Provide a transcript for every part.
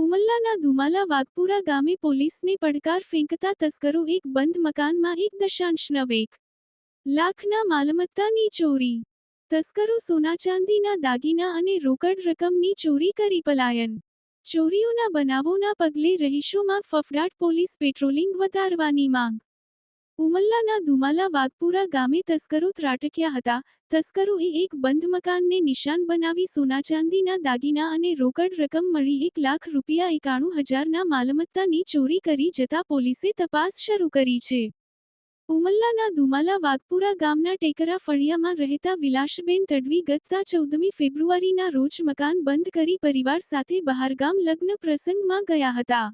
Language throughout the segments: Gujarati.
ઉમલ્લાના ધુમાલા વાઘપુરા ગામે પોલીસને પડકાર ફેંકતા તસ્કરો એક બંધ મકાનમાં એક દશાંશ નવેક. લાખના માલમત્તાની ચોરી. તસ્કરો સોના ચાંદીના દાગીના અને રોકડ રકમની ચોરી કરી પલાયન. ચોરીઓના બનાવોના પગલે રહીશોમાં ફફડાટ પોલીસ પેટ્રોલિંગ વધારવાની માંગ. ઉમલ્લાના ધુમાલા વાઘપુરા ગામે તસ્કરો ત્રાટક્યા હતા. તસ્કરોએ એક બંધ મકાનને નિશાન બનાવી સોના ચાંદીના દાગીના અને રોકડ રકમ મળી એક લાખ રૂપિયા એકાણું હજારના માલમત્તાની ચોરી કરી જતા પોલીસે તપાસ શરૂ કરી છે. ઉમલ્લાના ધુમાલા વાઘપુરા ગામના ટેકરા ફળિયામાં રહેતા વિલાસબેન તડવી ગતતા ચૌદમી ફેબ્રુઆરીના રોજ મકાન બંધ કરી પરિવાર સાથે બહારગામ લગ્ન પ્રસંગમાં ગયા હતા.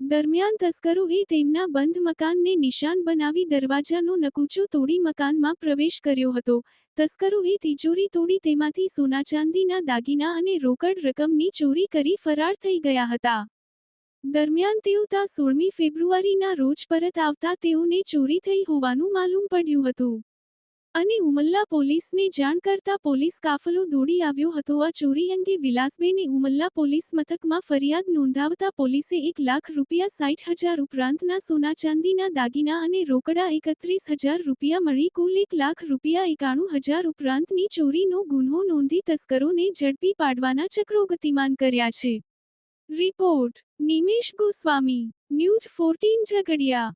દરમિયાન તસ્કરોએ તેમના બંધ મકાનને નિશાન બનાવી દરવાજાનો નકુચો તોડી મકાનમાં પ્રવેશ કર્યો હતો. તસ્કરોએ તિજોરી તોડી તેમાંથી સોના ચાંદીના દાગીના અને રોકડ રકમની ચોરી કરી ફરાર થઈ ગયા હતા. દરમિયાન તેઓ તા સોળમી ફેબ્રુઆરીના રોજ પરત આવતા તેઓને ચોરી થઈ હોવાનું માલુમ પડ્યું હતું. અને ઉમલ્લા પોલીસને જાણ કરતા પોલીસ કાફલો દોડી આવ્યો હતો. આ ચોરી અંગે વિલાસબેને ઉમલ્લા પોલીસ મથકમાં ફરિયાદ નોંધાવતા પોલીસે એક લાખ રૂપિયા સાઠ હજાર ઉપરાંતના સોના ચાંદીના દાગીના અને રોકડા એકત્રીસ હજાર રૂપિયા મળી. કુલ એક લાખ રૂપિયા એકાણું હજાર ઉપરાંતની ચોરીનો ગુન્હો નોંધી તસ્કરોને ઝડપી પાડવાના ચક્રો ગતિમાન કર્યા છે. Report Nimesh Goswami. News fourteen Jhagadia.